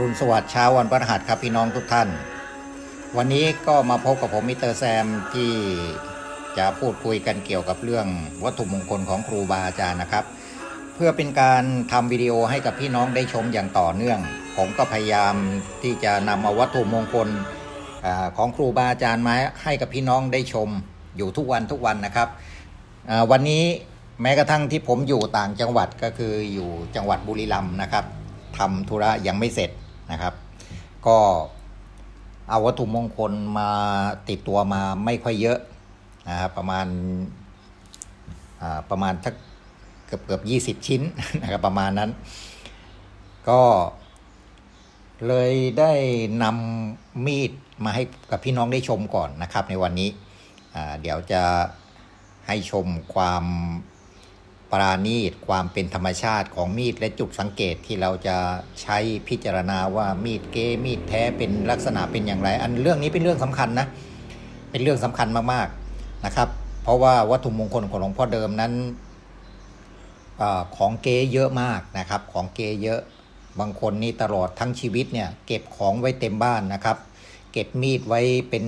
รุณสวัสดิ์เช้าวันพฤหัสครับพี่น้องทุกท่าน วันนี้ก็มาพบกับผมมิสเตอร์แซมที่จะพูดคุยกันเกี่ยวกับเรื่องวัตถุมงคลของครูบาอาจารย์นะครับ เพื่อเป็นการทำวิดีโอให้กับพี่น้องได้ชมอย่างต่อเนื่อง ผมก็พยายามที่จะนำเอาวัตถุมงคลอของครูบาอาจารย์มาให้กับพี่น้องได้ชมอยู่ทุกวันทุกวันนะครับวันนี้แม้กระทั่งที่ผมอยู่ต่างจังหวัดก็คืออยู่จังหวัดบุรีรัมย์นะครับทำธุระยังไม่เสร็จ นะครับ ก็เอาวัตถุมงคลมาติดตัวมาไม่ค่อยเยอะนะครับประมาณประมาณสักเกือบเกือบยี่สิบชิ้นนะครับประมาณนั้น ก็เลยได้นำมีดมาให้กับพี่น้องได้ชมก่อนนะครับในวันนี้ เดี๋ยวจะให้ชมความ ปราณีตความเป็นธรรมชาติของมีดและจุดสังเกตที่เราจะใช้พิจารณาว่ามีดเก้มีดแท้เป็นลักษณะเป็นอย่างไร อันเรื่องนี้เป็นเรื่องสำคัญนะ เป็นเรื่องสำคัญมากๆนะครับ เพราะว่าวัตถุมงคลของหลวงพ่อเดิมนั้นอของเก๊เยอะมากนะครับ ของเก๊เยอะบางคนนี่ตลอดทั้งชีวิตเนี่ยเก็บของไว้เต็มบ้านนะครับ เก็บมีดไว้เป็น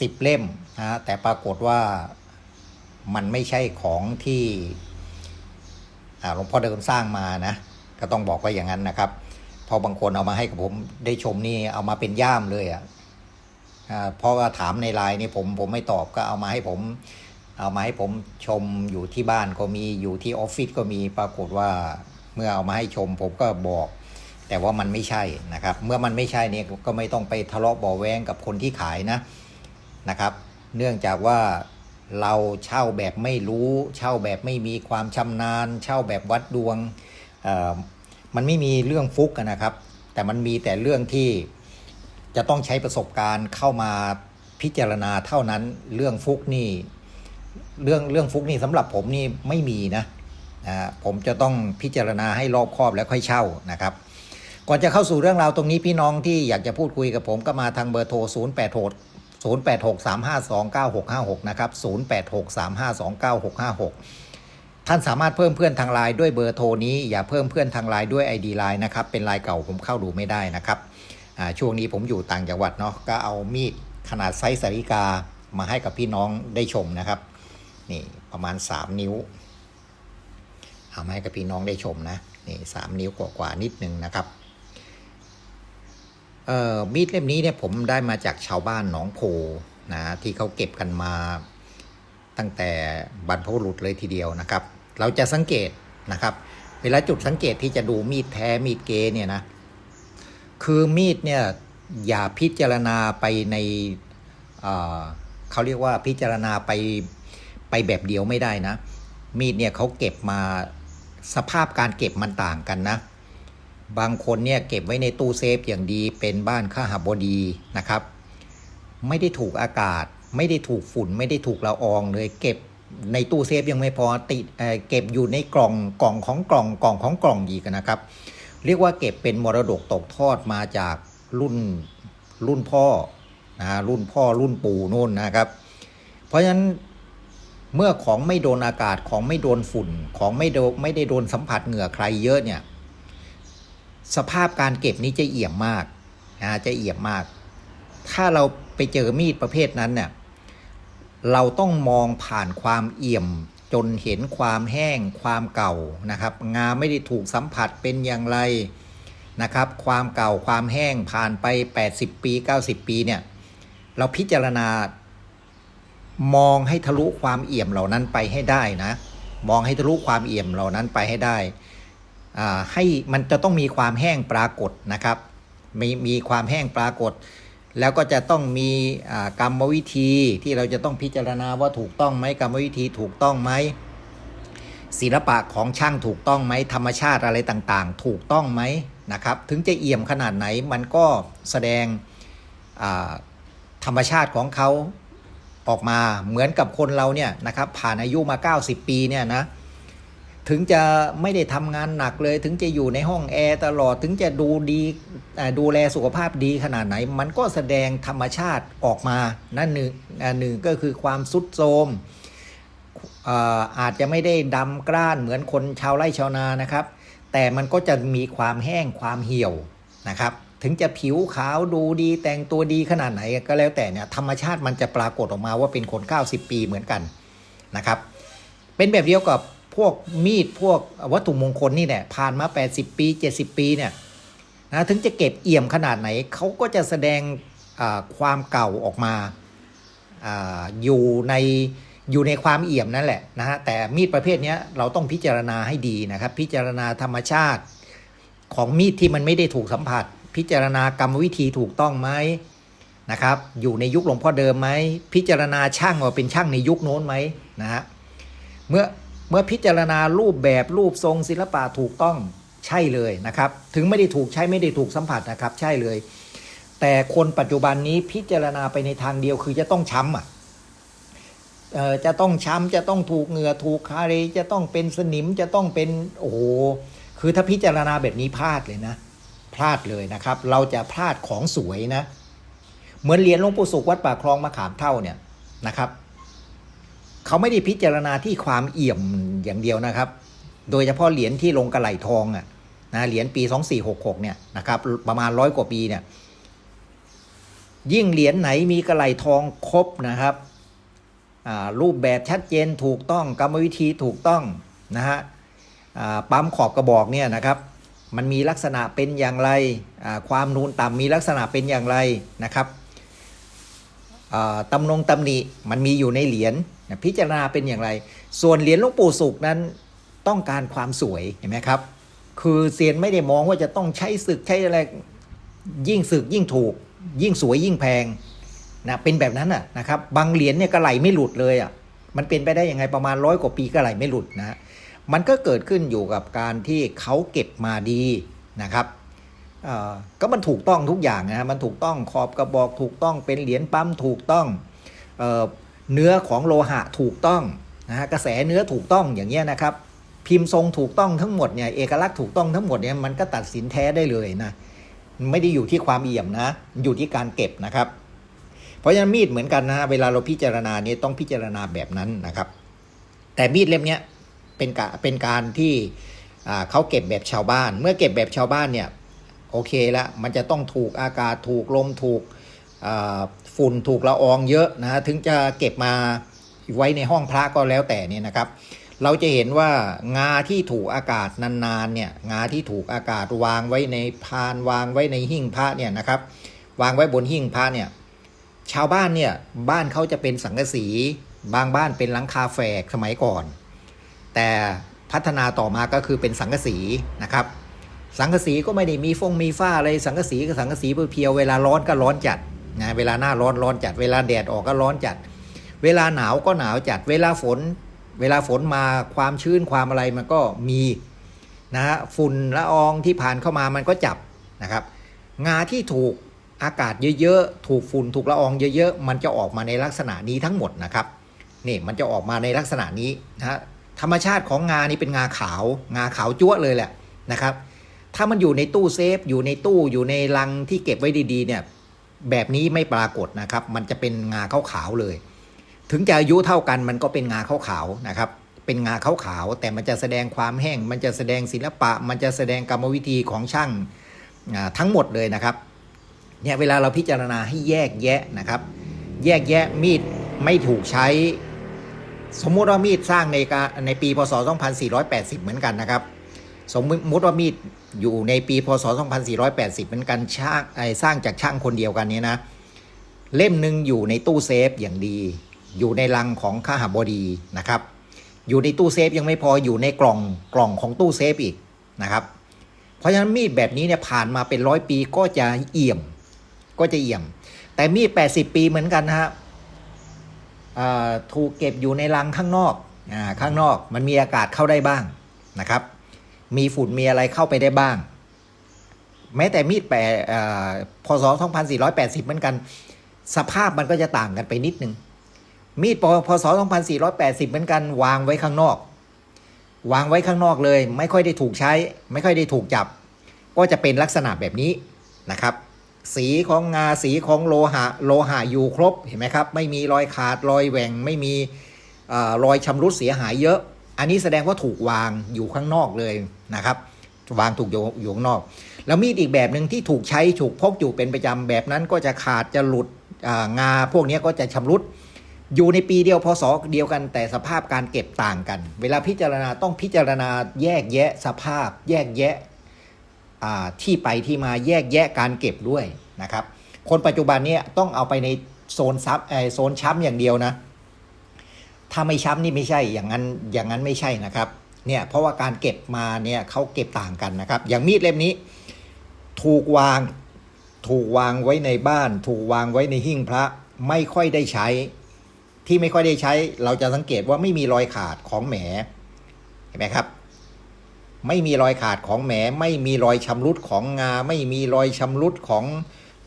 สิบเล่มนะฮะแต่ปรากฏว่า มันไม่ใช่ของที่หลวงพ่อเดิมสร้างมานะ ก็ต้องบอกว่าอย่างนั้นนะครับ พอบางคนเอามาให้กับผมได้ชมนี่เอามาเป็นย่ามเลยอะ่ะเพราะว่าถามในไลน์นี่ผมผมไม่ตอบก็เอามาให้ผม เอามาให้ผมชมอยู่ที่บ้านก็มีอยู่ที่ออฟฟิศก็มีปรากฏว่าเมื่อเอามาให้ชมผมก็บอก แต่ว่ามันไม่ใช่นะครับ เมื่อมันไม่ใช่เนี่ยก็ไม่ต้องไปทะเลาะเบาะแวงกับคนที่ขายนะนะครับ เนื่องจากว่า เราเช่าแบบไม่รู้ เช่าแบบไม่มีความชำนาญ เช่าแบบวัดดวงมันไม่มีเรื่องฟุกนะครับ แต่มันมีแต่เรื่องที่จะต้องใช้ประสบการณ์เข้ามาพิจารณาเท่านั้นเรื่องฟุกนี่เรื่องเรื่องฟุกนี่สำหรับผมนี่ไม่มีนะนะผมจะต้องพิจารณาให้รอบคอบแล้วค่อยเช่านะครับ ก่อนจะเข้าสู่เรื่องราวตรงนี้พี่น้องที่อยากจะพูดคุยกับผมก็มาทางเบอร์โทร 0 8 6 0 8 6 3 5 2 9 6 5 6 นะครับ 0 8 6 3 5 2 9 6 5 6 ท่านสามารถเพิ่มเพื่อนทางไลน์ด้วยเบอร์โทรนี้ อย่าเพิ่มเพื่อนทางไลน์ด้วย ID ไลน์นะครับ เป็นไลน์เก่าผมเข้าดูไม่ได้นะครับ ช่วงนี้ผมอยู่ต่างจังหวัดเนาะ ก็เอามีดขนาดไซส์สาริกามาให้กับพี่น้องได้ชมนะครับ นี่ประมาณ 3 นิ้ว เอามาให้กับพี่น้องได้ชมนะ นี่สามนิ้วกว่าๆนิดนึงนะครับ มีดเล่มนี้เนี่ยผมได้มาจากชาวบ้านหนองโพนะที่เขาเก็บกันมาตั้งแต่บรรพบุรุษเลยทีเดียวนะครับ เราจะสังเกตนะครับ เวลาจุดสังเกตที่จะดูมีดแท้มีดเกเนี่ยนะคือมีดเนี่ยอย่าพิจารณาไปในเเขาเรียกว่าพิจารณาไปไปแบบเดียวไม่ได้นะ มีดเนี่ยเขาเก็บมาสภาพการเก็บมันต่างกันนะ บางคนเนี่ยเก็บไว้ในตู้เซฟอย่างดีเป็นบ้านข้าหาบดีนะครับ ไม่ได้ถูกอากาศ ไม่ได้ถูกฝุ่น ไม่ได้ถูกละอองเลยเก็บในตู้เซฟยังไม่พอติดเเก็บอยู่ในกล่องกล่องของกล่องกล่องของกล่องอีกนะครับ เรียกว่าเก็บเป็นมรดกตกทอดมาจากรุ่นรุ่นพ่อนะรุ่นพ่อรุ่นปู่นู่นนะครับ เพราะฉะนั้นเมื่อของไม่โดนอากาศของไม่โดนฝุ่นของไม่โดนไม่ได้โดนสัมผัสเหงื่อใครเยอะเนี่ย สภาพการเก็บนี้จะเอี่ยมมากนะจะเอี่ยมมาก ถ้าเราไปเจอมีดประเภทนั้นเนี่ยเราต้องมองผ่านความเอี่ยมจนเห็นความแห้งความเก่านะครับ งาไม่ได้ถูกสัมผัสเป็นอย่างไรนะครับ ความเก่าความแห้งผ่านไป 80 ปี 90 ปีเนี่ย เราพิจารณามองให้ทะลุความเอี่ยมเหล่านั้นไปให้ได้นะ มองให้ทะลุความเอี่ยมเหล่านั้นไปให้ได้ ให้มันจะต้องมีความแห้งปรากฏนะครับ มีมีความแห้งปรากฏ แล้วก็จะต้องมีกรรมวิธีที่เราจะต้องพิจารณาว่าถูกต้องไหมกรรมวิธีถูกต้องไหมศิลปะของช่างถูกต้องไหมธรรมชาติอะไรต่างๆ ถูกต้องไหมนะครับ ถึงจะเอี่ยมขนาดไหนมันก็แสดงธรรมชาติของเขาออกมาเหมือนกับคนเราเนี่ยนะครับผ่านอายุมา 90 ปีเนี่ยนะ ถึงจะไม่ได้ทำงานหนักเลย ถึงจะอยู่ในห้องแอร์ตลอดถึงจะดูดีดูแลสุขภาพดีขนาดไหน มันก็แสดงธรรมชาติออกมานั่นหนึ่งหนึ่งก็คือความสุดโทมอาอาจจะไม่ได้ดำกร้านเหมือนคนชาวไร่ชาวนานะครับ แต่มันก็จะมีความแห้งความเหี่ยวนะครับ ถึงจะผิวขาวดูดีแต่งตัวดีขนาดไหนก็แล้วแต่เนี่ยธรรมชาติมันจะปรากฏออกมาว่าเป็นคน 90 ปีเหมือนกันนะครับ เป็นแบบเดียวกับ พวกมีดพวกวัตถุมงคลนี่แหละผ่านมา 80 ปี 70 ปีเนี่ยนะถึงจะเก็บเอี่ยมขนาดไหนเขาก็จะแสดงความเก่าออกมาออยู่ในอยู่ในความเอี่ยมนั่นแหละนะฮะแต่มีดประเภทนี้เราต้องพิจารณาให้ดีนะครับ พิจารณาธรรมชาติของมีดที่มันไม่ได้ถูกสัมผัส พิจารณากรรมวิธีถูกต้องไหมนะครับ อยู่ในยุคหลวงพ่อเดิมไหมพิจารณาช่างว่าเป็นช่างในยุคโน้นไหมนะฮะเมื่อ เมื่อพิจารณารูปแบบรูปทรงศิลปะถูกต้องใช่เลยนะครับ ถึงไม่ได้ถูกใช้ไม่ได้ถูกสัมผัสนะครับ ใช่เลย แต่คนปัจจุบันนี้พิจารณาไปในทางเดียวคือจะต้องช้ำอะจะต้องช้ำจะต้องถูกเหงื่อถูกคาเรจะต้องเป็นสนิมจะต้องเป็นโอ้โหคือถ้าพิจารณาแบบนี้พลาดเลยนะ พลาดเลยนะครับ เราจะพลาดของสวยนะ เหมือนเรียญหลวงปู่สุขวัดป่าคลองมะขามเท่าเนี่ยนะครับ เขาไม่ได้พิจารณาที่ความเอี่ยมอย่างเดียวนะครับ โดยเฉพาะเหรียญที่ลงกระไหลทองอะนะเหรียญปี 2466เนี่ยนะครับประมาณร้อยกว่าปีเนี่ยยิ่งเหรียญไหนมีกระไหลทองครบนะครับรูปแบบชัดเจนถูกต้องกรรมวิธีถูกต้องนะฮะปั๊มขอบกระบอกเนี่ยนะครับ มันมีลักษณะเป็นอย่างไรความนูนต่ำมีลักษณะเป็นอย่างไรนะครับตำนงตำหนิมันมีอยู่ในเหรียญ พิจารณาเป็นอย่างไร ส่วนเหรียญหลวงปู่สุขนั้นต้องการความสวยเห็นไหมครับ คือเซียนไม่ได้มองว่าจะต้องใช้ศึกใช้อะไรยิ่งศึกยิ่งถูก ยิ่งสวยยิ่งแพงนะเป็นแบบนั้นน่ะนะครับ บางเหรียญเนี่ยก็ไหลไม่หลุดเลยอะมันเป็นไปได้ยังไงประมาณร้อยกว่าปีก็ไหลไม่หลุดนะมันก็เกิดขึ้นอยู่กับการที่เขาเก็บมาดีนะครับก็มันถูกต้องทุกอย่างนะมันถูกต้องขอบกระบอกถูกต้องเป็นเหรียญปั๊มถูกต้อง เนื้อของโลหะถูกต้องนะฮะกระแสเนื้อถูกต้องอย่างเงี้ยนะครับ พิมพ์ทรงถูกต้องทั้งหมดเนี่ยเอกลักษณ์ถูกต้องทั้งหมดเนี่ยมันก็ตัดสินแท้ได้เลยนะไม่ได้อยู่ที่ความเอี่ยมนะ อยู่ที่การเก็บนะครับ เพราะฉะนั้นมีดเหมือนกันนะเวลาเราพิจารณาเนี่ยต้องพิจารณาแบบนั้นนะครับ แต่มีดเล่มเนี้ยเป็นกะเป็นการที่เขาเก็บแบบชาวบ้าน เมื่อเก็บแบบชาวบ้านเนี่ยโอเคแล้วมันจะต้องถูกอากาศถูกลมถูก ฝุ่นถูกละอองเยอะนะฮะถึงจะเก็บมาไว้ในห้องพระก็แล้วแต่เนี่ยนะครับ เราจะเห็นว่างาที่ถูกอากาศนานๆเนี่ยงาที่ถูกอากาศวางไว้ในพานวางไว้ในหิ้งพระเนี่ยนะครับ วางไว้บนหิ้งพระเนี่ยชาวบ้านเนี่ยบ้านเขาจะเป็นสังกะสีบางบ้านเป็นหลังคาแฝกสมัยก่อน แต่พัฒนาต่อมาก็คือเป็นสังกะสีนะครับ สังกะสีก็ไม่ได้มีฟงมีฝ้าอะไรสังกะสีก็สังกะสีเพียวเวลาร้อนก็ร้อนจัด นะเวลาหน้าร้อนร้อนจัด เวลาแดดออกก็ร้อนจัด เวลาหนาวก็หนาวจัด เวลาฝน เวลาฝนมาความชื้นความอะไรมันก็มีนะฮะฝุ่นละอองที่ผ่านเข้ามามันก็จับนะครับ งาที่ถูกอากาศเยอะๆ ถูกฝุ่นถูกละอองเยอะๆ มันจะออกมาในลักษณะนี้ทั้งหมดนะครับนี่มันจะออกมาในลักษณะนี้นะฮะธรรมชาติของงานี่เป็นงาขาว งาขาวจั๊วเลยแหละนะครับ ถ้ามันอยู่ในตู้เซฟอยู่ในตู้อยู่ในลังที่เก็บไว้ดีๆเนี่ย แบบนี้ไม่ปรากฏนะครับ มันจะเป็นงาขาวๆเลย ถึงจะอายุเท่ากันมันก็เป็นงาขาวๆนะครับ เป็นงาขาวๆแต่มันจะแสดงความแห้ง มันจะแสดงศิลปะ มันจะแสดงกรรมวิธีของช่างทั้งหมดเลยนะครับเนี่ยเวลาเราพิจารณาให้แยกแยะนะครับ แยกแยะมีดไม่ถูกใช้ สมมุติว่ามีดสร้างในในปีพศ 2480 เหมือนกันนะครับ สมมุติว่ามีด อยู่ในปีพศ 2480เหมือนกันช่างไอสร้างจากช่างคนเดียวกันนี้นะ เล่มหนึ่งอยู่ในตู้เซฟอย่างดี อยู่ในลังของข้าหาบดีนะครับ อยู่ในตู้เซฟยังไม่พออยู่ในกล่องกล่องของตู้เซฟอีกนะครับ เพราะฉะนั้นมีดแบบนี้เนี่ยผ่านมาเป็นร้อยปีก็จะเอี่ยม ก็จะเอี่ยม แต่มีด 80 ปีเหมือนกันฮะอ่าถูกเก็บอยู่ในลังข้างนอกอ่าข้างนอกมันมีอากาศเข้าได้บ้างนะครับ มีฝุ่นมีอะไรเข้าไปได้บ้าง แม้แต่มีดแปดอ่าพศ2480 เหมือนกัน สภาพมันก็จะต่างกันไปนิดนึง มีดปพศ2480 เหมือนกัน วางไว้ข้างนอก วางไว้ข้างนอกเลย ไม่ค่อยได้ถูกใช้ ไม่ค่อยได้ถูกจับ ก็จะเป็นลักษณะแบบนี้นะครับสีของงาสีของโลหะโลหะอยู่ครบเห็นไหมครับ ไม่มีรอยขาดรอยแหว่งไม่มีอรอยชำรุดเสียหายเยอะ อันนี้แสดงว่าถูกวางอยู่ข้างนอกเลยนะครับ วางถูกอยู่อยู่ข้างนอก แล้วมีดอีกแบบหนึ่งที่ถูกใช้ถูกพกอยู่เป็นประจำแบบนั้นก็จะขาดจะหลุดงาพวกนี้ก็จะชำรุด อยู่ในปีเดียวพศเดียวกันแต่สภาพการเก็บต่างกัน เวลาพิจารณาต้องพิจารณาแยกแยะสภาพ แยกแยะที่ไปที่มาแยกแยะการเก็บด้วยนะครับ คนปัจจุบันนี้ต้องเอาไปในโซนซับโซนช้ำอย่างเดียวนะ ถ้าไม่ช้ำนี่ไม่ใช่อย่างนั้นอย่างนั้นไม่ใช่นะครับเนี่ยเพราะว่าการเก็บมาเนี่ยเขาเก็บต่างกันนะครับ อย่างมีดเล่มนี้ ถูกวางถูกวางไว้ในบ้าน ถูกวางไว้ในหิ้งพระไม่ค่อยได้ใช้ ที่ไม่ค่อยได้ใช้ เราจะสังเกตว่าไม่มีรอยขาดของแหมเห็นไหมครับ ไม่มีรอยขาดของแหม ไม่มีรอยชำรุดของงา ไม่มีรอยชำรุดของ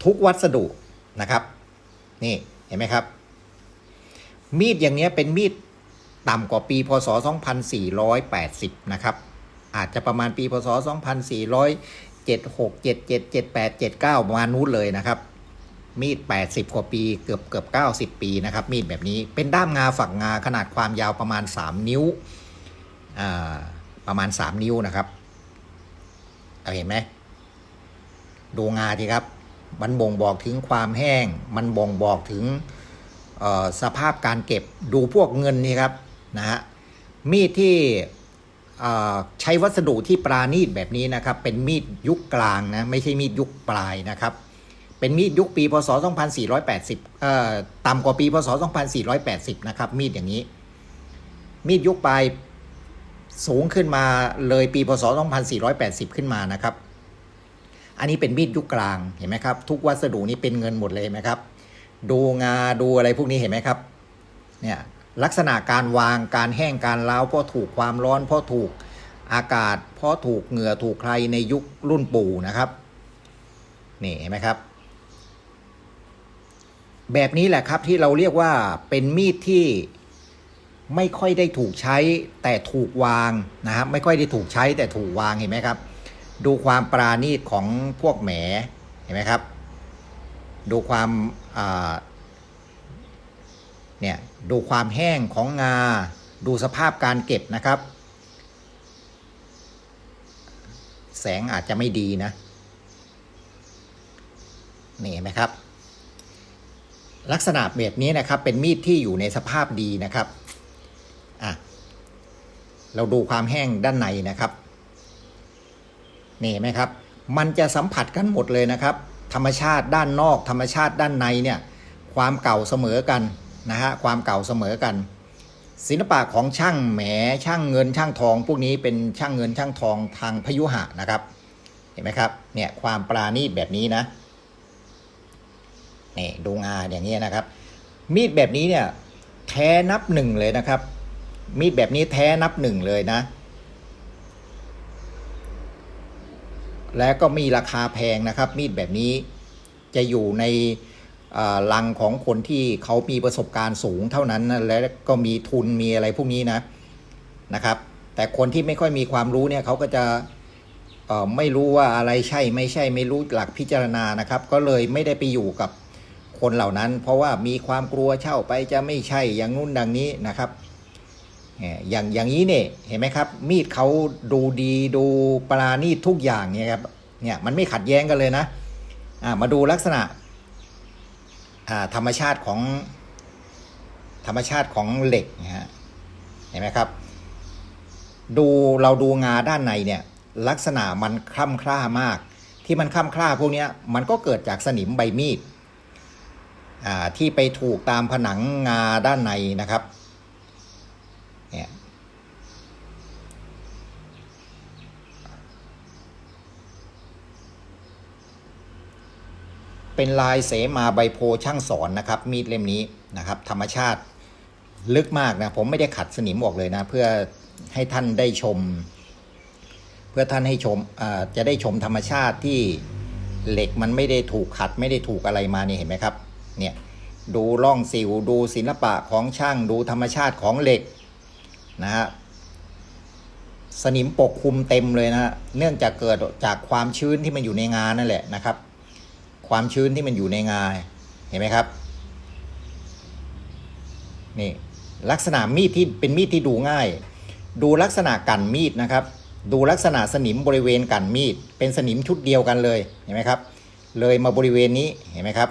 ทุกวัสดุนะครับ นี่เห็นไหมครับ มีดอย่างเนี้ยเป็นมีดต่ำกว่าปีพศ 2480 นะครับ อาจจะประมาณปีพศ 2476 77 78 79ประมาณนู้นเลยนะครับ มีด 80 กว่าปีเกือบเกือบ90 ปีนะครับ มีดแบบนี้เป็นด้ามงาฝักงาขนาดความยาวประมาณ 3 นิ้วประมาณ 3 นิ้วนะครับเอาเห็นไหมดูงาทีครับ มันบ่งบอกถึงความแห้ง มันบ่งบอกถึง สภาพการเก็บดูพวกเงินนี่ครับนะฮะมีดที่ใช้วัสดุที่ปราณีตแบบนี้นะครับ เป็นมีดยุคกลางนะไม่ใช่มีดยุคปลายนะครับ เป็นมีดยุคปีพศ 2480เอ่อต่ำกว่าปีพศ 2480 นะครับ มีดอย่างนี้ มีดยุคปลายสูงขึ้นมาเลยปีพศ 2480 ขึ้นมานะครับ อันนี้เป็นมีดยุคกลางเห็นไหมครับ ทุกวัสดุนี้เป็นเงินหมดเลยไหมครับ ดูงาดูอะไรพวกนี้เห็นไหมครับ เนี่ยลักษณะการวางการแห้งการเล้าเพราะถูกความร้อนเพราะถูกอากาศ เพราะถูกเหงื่อถูกใครในยุครุ่นปู่นะครับ นี่เห็นไหมครับ แบบนี้แหละครับที่เราเรียกว่าเป็นมีดที่ไม่ค่อยได้ถูกใช้แต่ถูกวางนะครับไม่ค่อยได้ถูกใช้แต่ถูกวางเห็นไหมครับ ดูความปราณีตของพวกแหมเห็นไหมครับ ดูความ เนี่ยดูความแห้งของงา ดูสภาพการเก็บนะครับ แสงอาจจะไม่ดีนะ นี่เห็นไหมครับ ลักษณะแบบนี้นะครับ เป็นมีดที่อยู่ในสภาพดีนะครับอะเราดูความแห้งด้านในนะครับ นี่เห็นไหมครับ มันจะสัมผัสกันหมดเลยนะครับ ธรรมชาติด้านนอก ธรรมชาติด้านในเนี่ยความเก่าเสมอกันนะฮะความเก่าเสมอกัน ศิลปะของช่างแหมช่างเงินช่างทอง พวกนี้เป็นช่างเงินช่างทองทางพยุหะนะครับ เห็นไหมครับเนี่ยความปราณีตแบบนี้นะนี่ดูงาอย่างนี้ยนะครับ มีดแบบนี้เนี่ยแท้นับหนึ่งเลยนะครับ มีดแบบนี้แท้นับหนึ่งเลยนะ และก็มีราคาแพงนะครับ มีดแบบนี้จะอยู่ในลังของคนที่เขามีประสบการณ์สูงเท่านั้นและก็มีทุนมีอะไรพวกนี้นะนะครับ แต่คนที่ไม่ค่อยมีความรู้เนี่ยเขาก็จะไม่รู้ว่าอะไรใช่ไม่ใช่ไม่รู้หลักพิจารณานะครับ ก็เลยไม่ได้ไปอยู่กับคนเหล่านั้น เพราะว่ามีความกลัวเช่าไปจะไม่ใช่อย่างนู้นดังนี้นะครับ อย่างอย่างนี้เนี่ยเห็นไหมครับ มีดเขาดูดีดูปราณีตทุกอย่างเนี่ยครับเนี่ยมันไม่ขัดแย้งกันเลยนะอ่ามาดูลักษณะอ่าธรรมชาติของธรรมชาติของเหล็กนะฮะเห็นไหมครับ ดูเราดูงาด้านในเนี่ยลักษณะมันคล่ำคล้ามาก ที่มันคล่ำคล้าพวกนี้มันก็เกิดจากสนิมใบมีดอ่าที่ไปถูกตามผนังงาด้านในนะครับ เนี่ย เป็นลายเสมาใบโพช่างสอนนะครับ มีดเล่มนี้นะครับ ธรรมชาติลึกมากนะ ผมไม่ได้ขัดสนิมออกเลยนะ เพื่อให้ท่านได้ชม เพื่อท่านให้ชมจะได้ชมธรรมชาติที่เหล็กมันไม่ได้ถูกขัดไม่ได้ถูกอะไรมานี่เห็นไหมครับ เนี่ยดูร่องสิวดูศิลปะของช่างดูธรรมชาติของเหล็กนะฮะสนิมปกคลุมเต็มเลยนะเนื่องจากเกิดจากความชื้นที่มันอยู่ในงานนั่นแหละนะครับ ความชื้นที่มันอยู่ในงาเห็นไหมครับนี่ลักษณะมีดที่เป็นมีดที่ดูง่าย ดูลักษณะกันมีดนะครับ ดูลักษณะสนิมบริเวณกันมีด เป็นสนิมชุดเดียวกันเลยเห็นไหมครับ เลยมาบริเวณนี้เห็นไหมครับ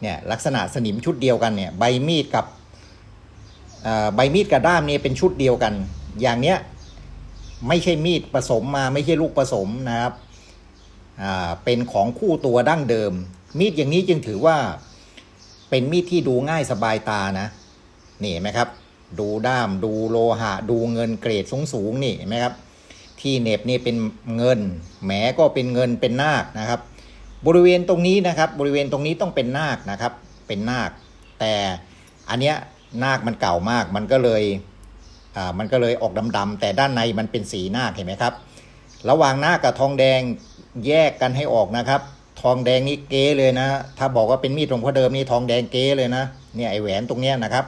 เนี่ยลักษณะสนิมชุดเดียวกันเนี่ยใบมีดกับใบมีดกับด้ามเนี่ยเป็นชุดเดียวกัน อย่างเนี้ยไม่ใช่มีดผสมมาไม่ใช่ลูกผสมนะครับ เป็นของคู่ตัวดั้งเดิม มีดอย่างนี้จึงถือว่าเป็นมีดที่ดูง่ายสบายตานะนี่เห็นไหมครับ ดูด้ามดูโลหะ ดูเงินเกรดสูงสูงนี่เห็นไหมครับ ที่เน็บนี่เป็นเงินแหมก็เป็นเงินเป็นนาคนะครับ บริเวณตรงนี้นะครับ บริเวณตรงนี้ต้องเป็นนาคนะครับ เป็นนาค แต่อันเนี้ยนาคมันเก่ามาก มันก็เลยอ่ามันก็เลยออกดำๆแต่ด้านในมันเป็นสีนาคเห็นไหมครับ ระหว่างนาคกับทองแดง แยกกันให้ออกนะครับ ทองแดงนี่เก๊เลยนะ ถ้าบอกว่าเป็นมีดหลวงพ่อเดิมนี่ทองแดงเก๊เลยนะเนี่ยไอแหวนตรงเนี้ยนะครับ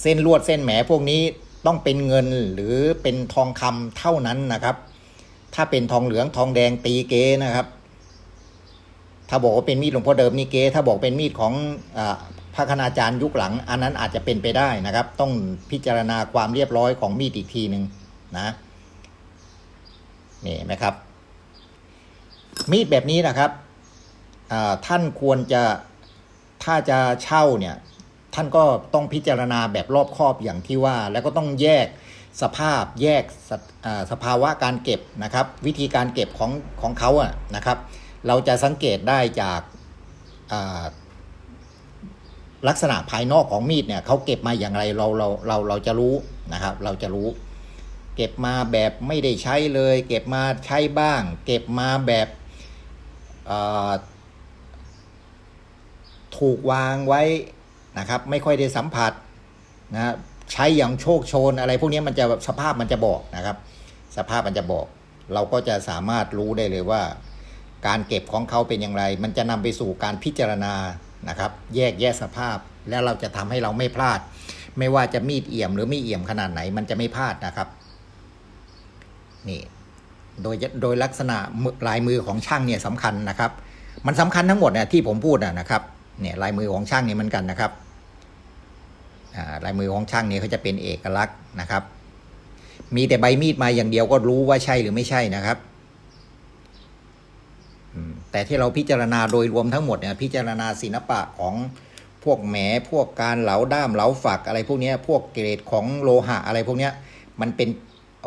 เส้นลวดเส้นแหมพวกนี้ต้องเป็นเงินหรือเป็นทองคำเท่านั้นนะครับ ถ้าเป็นทองเหลืองทองแดงตีเก๊นะครับ ถ้าบอกว่าเป็นมีดหลวงพ่อเดิมนี่เก๊ถ้าบอกเป็นมีดของอาพระคณาจารย์ยุคหลัง อันนั้นอาจจะเป็นไปได้นะครับ ต้องพิจารณาความเรียบร้อยของมีดอีกทีหนึ่งนะนี่ไหมครับ มีดแบบนี้นะครับท่านควรจะถ้าจะเช่าเนี่ยท่านก็ต้องพิจารณาแบบรอบคอบอย่างที่ว่า แล้วก็ต้องแยกสภาพแยกสสภาวะการเก็บนะครับ วิธีการเก็บของของเขาอะนะครับ เราจะสังเกตได้จากลักษณะภายนอกของมีดเนี่ยเขาเก็บมาอย่างไรเราเราเราเราจะรู้นะครับ เราจะรู้ เก็บมาแบบไม่ได้ใช้เลย เก็บมาใช้บ้าง เก็บมาแบบ ถูกวางไว้นะครับ ไม่ค่อยได้สัมผัสนะใช้อย่างโชคโชนอะไร พวกนี้มันจะสภาพมันจะบอกนะครับ สภาพมันจะบอก เราก็จะสามารถรู้ได้เลยว่า การเก็บของเขาเป็นอย่างไร มันจะนำไปสู่การพิจารณานะครับ แยกแยะสภาพแล้วเราจะทำให้เราไม่พลาด ไม่ว่าจะมีดเอี่ยมหรือไม่เอี่ยมขนาดไหน มันจะไม่พลาดนะครับ นี่ โดยโดยลักษณะลายมือของช่างเนี่ยสำคัญนะครับ มันสำคัญทั้งหมดเนี่ยที่ผมพูดนะนะครับเนี่ยลายมือของช่างเนี่ยเหมือนกันนะครับลายมือของช่างเนี่ยเขาจะเป็นเอกลักษณ์นะครับ มีแต่ใบมีดมาอย่างเดียวก็รู้ว่าใช่หรือไม่ใช่นะครับแต่ที่เราพิจารณาโดยรวมทั้งหมดเนี่ยพิจารณาศิลปะของพวกแหมพวกการเหลาด้ามเหลาฝักอะไรพวกนี้พวกเกรดของโลหะอะไรพวกนี้มันเป็น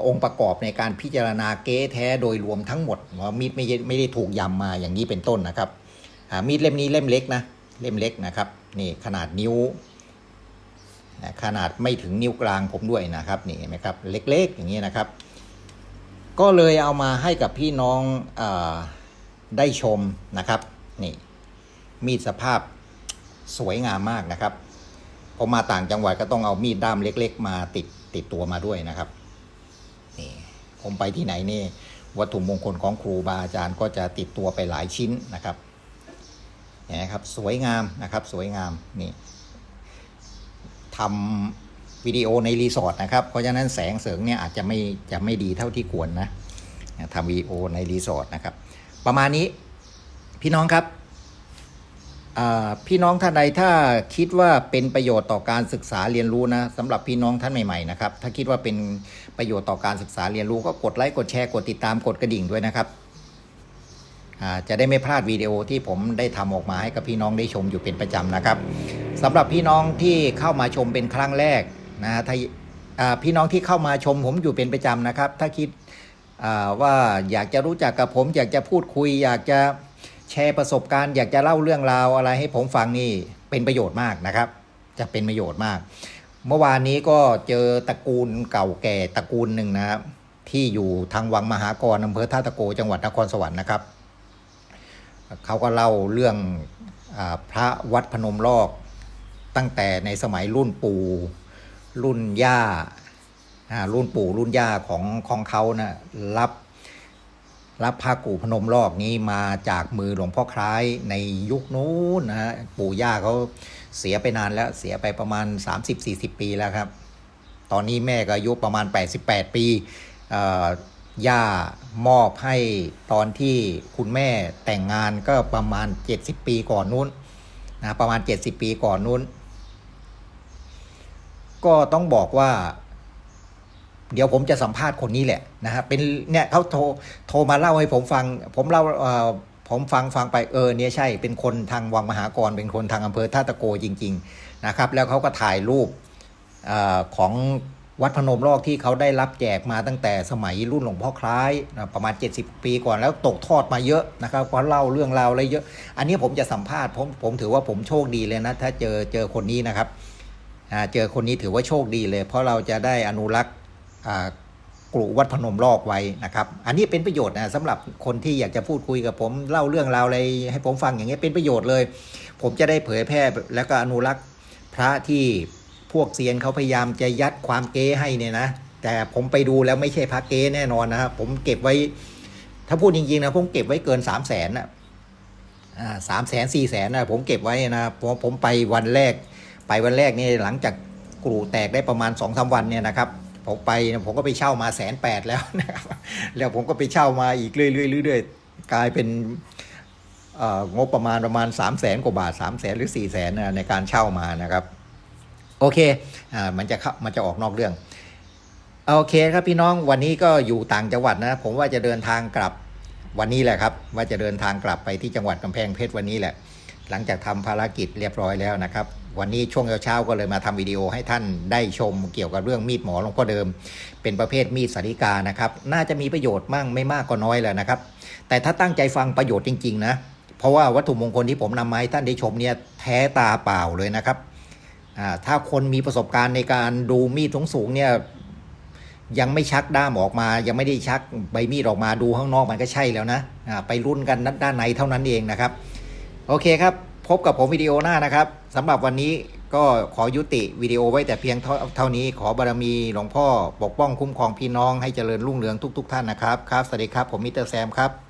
องค์ประกอบในการพิจารณาเก๊แท้โดยรวมทั้งหมดว่ามีดไม่ได้ไม่ได้ถูกยำมาอย่างนี้เป็นต้นนะครับมีดเล่มนี้เล่มเล็กนะเล่มเล็กนะครับนี่ขนาดนิ้วขนาดไม่ถึงนิ้วกลางผมด้วยนะครับนี่เห็นไหมครับเล็กๆอย่างนี้นะครับ ก็เลยเอามาให้กับพี่น้องอได้ชมนะครับนี่มีดสภาพสวยงามมากนะครับผมมาต่างจังหวัดก็ต้องเอามีดด้ามเล็ก ๆ มาติดติดตัวมาด้วยนะครับ ผมไปที่ไหนนี่วัตถุมงคลของครูบาอาจารย์ก็จะติดตัวไปหลายชิ้นนะครับนไหมครับสวยงามนะครับสวยงามนี่ทำวิดีโอในรีสอร์ทนะครับเพราะฉะนั้นแสงเสริงเนี่ยอาจจะไม่จะไม่ดีเท่าที่ควรนะทำวิดีโอในรีสอร์ทนะครับประมาณนี้พี่น้องครับ พี่น้องท่านใดถ้าคิดว่าเป็นประโยชน์ต่อการศึกษาเรียนรู้นะสำหรับพี่น้องท่านใหม่ๆนะครับถ้าคิดว่าเป็นประโยชน์ต่อการศึกษาเรียนรู้ก็กดไลค์กดแชร์กดติดตามกดกระดิ่งด้วยนะครับจะได้ไม่พลาดวิดีโอที่ผมได้ทำออกมาให้กับพี่น้องได้ชมอยู่เป็นประจำนะครับสำหรับพี่น้องที่เข้ามาชมเป็นครั้งแรกนะถ้าพี่น้องที่เข้ามาชมผมอยู่เป็นประจำนะครับ ถ้าคิดว่าอยากจะรู้จักกับผม อยากจะพูดคุย อยากจะ แชร์ประสบการณ์อยากจะเล่าเรื่องราวอะไรให้ผมฟังนี่เป็นประโยชน์มากนะครับ จะเป็นประโยชน์มาก เมื่อวานนี้ก็เจอตระกูลเก่าแก่ตระกูลหนึ่งนะครับ ที่อยู่ทางวังมหากรอำเภอท่าตะโกจังหวัดนครสวรรค์นะครับเขาก็เล่าเรื่องอพระวัดพนมลอกตั้งแต่ในสมัยรุ่นปู่รุ่นย่ารุ่นปู่รุ่นย่าของของเขานะรับ รับพระกู่พนมลอกนี้มาจากมือหลวงพ่อคล้ายในยุคนู้นนะฮะปู่ย่าเขาเสียไปนานแล้วเสียไปประมาณ 30-40 ปีแล้วครับ ตอนนี้แม่ก็อายุประมาณ 88 ปีย่ามอบให้ตอนที่คุณแม่แต่งงานก็ประมาณ 70 ปีก่อนนู้นนะประมาณ 70 ปีก่อนนู้น ก็ต้องบอกว่า เดี๋ยวผมจะสัมภาษณ์คนนี้แหละนะฮะเป็นเนี่ยเขาโทรโทรมาเล่าให้ผมฟัง ผมเล่าเอ่อผมฟังฟังไปเออเนี่ยใช่เป็นคนทางวังมหากร เป็นคนทางอำเภอท่าตะโกจริง ๆนะครับ แล้วเขาก็ถ่ายรูปเออของวัดพนมรอกที่เขาได้รับแจกมาตั้งแต่สมัยรุ่นหลวงพ่อคล้ายประมาณ 70 ปีก่อนแล้วตกทอดมาเยอะนะครับเขาเล่าเรื่องราวอะไรเยอะ อันนี้ผมจะสัมภาษณ์ผมผมถือว่าผมโชคดีเลยนะ ถ้าเจอเจอคนนี้นะครับอ่าเจอคนนี้ถือว่าโชคดีเลย เพราะเราจะได้อนุรักษ์ กรุวัดพนมรอกไว้นะครับ อันนี้เป็นประโยชน์นะสำหรับคนที่อยากจะพูดคุยกับผมเล่าเรื่องราวอะไรให้ผมฟังอย่างเงี้ยเป็นประโยชน์เลย ผมจะได้เผยแพร่แล้วก็อนุรักษ์พระที่พวกเซียนเขาพยายามจะยัดความเก๊ให้เนี่ยนะแต่ผมไปดูแล้วไม่ใช่พระเก๊แน่นอนนะครับผมเก็บไว้ ถ้าพูดจริงๆนะผมเก็บไว้เกินสามแสนนะสามแสนสี่แสนนะผมเก็บไว้นะเพราะผมไปวันแรก ไปวันแรกนี่หลังจากกรูแตกได้ประมาณสองสาวันเนี่ยนะครับ ผมไปนะผมก็ไปเช่ามาแสนแปดแล้วนะครับแล้วผมก็ไปเช่ามาอีกเรื่อยๆเรื่อยๆกลายเป็นเอ่องบประมาณประมาณ 3 0 0แสนกว่าบาท 3 0 0แสนหรือ 4 0 0แสนในการเช่ามานะครับ โอเคอ่ามันจะข้ามันจะออกนอกเรื่อง โอเคครับพี่น้องวันนี้ก็อยู่ต่างจังหวัดนะ ผมว่าจะเดินทางกลับวันนี้แหละครับ ว่าจะเดินทางกลับไปที่จังหวัดกำแพงเพชรวันนี้แหละ หลังจากทำภารกิจเรียบร้อยแล้วนะครับ วันนี้ช่วงเช้าก็เลยมาทำวิดีโอให้ท่านได้ชมเกี่ยวกับเรื่องมีดหมอหลวงพ่อเดิม เป็นประเภทมีดสาริกานะครับ น่าจะมีประโยชน์มั่งไม่มากก็น้อยแหละนะครับ แต่ถ้าตั้งใจฟังประโยชน์จริง ๆ นะ เพราะว่าวัตถุมงคลที่ผมนำมาให้ท่านได้ชมเนี่ยแท้ตาเปล่าเลยนะครับถ้าคนมีประสบการณ์ในการดูมีดสูงๆเนี่ยยังไม่ชักด้ามออกมา ยังไม่ได้ชักใบมีดออกมาดูข้างนอกมันก็ใช่แล้วนะไปรุ่นกันด้านในเท่านั้นเองนะครับ โอเคครับ พบกับผมวิดีโอหน้านะครับ สำหรับวันนี้ก็ขอยุติวิดีโอไว้แต่เพียงเท่านี้ขอบารมีหลวงพ่อปกป้องคุ้มครองพี่น้องให้เจริญรุ่งเรืองทุก ๆ ท่านนะครับครับสวัสดีครับผมมิสเตอร์แซมครับ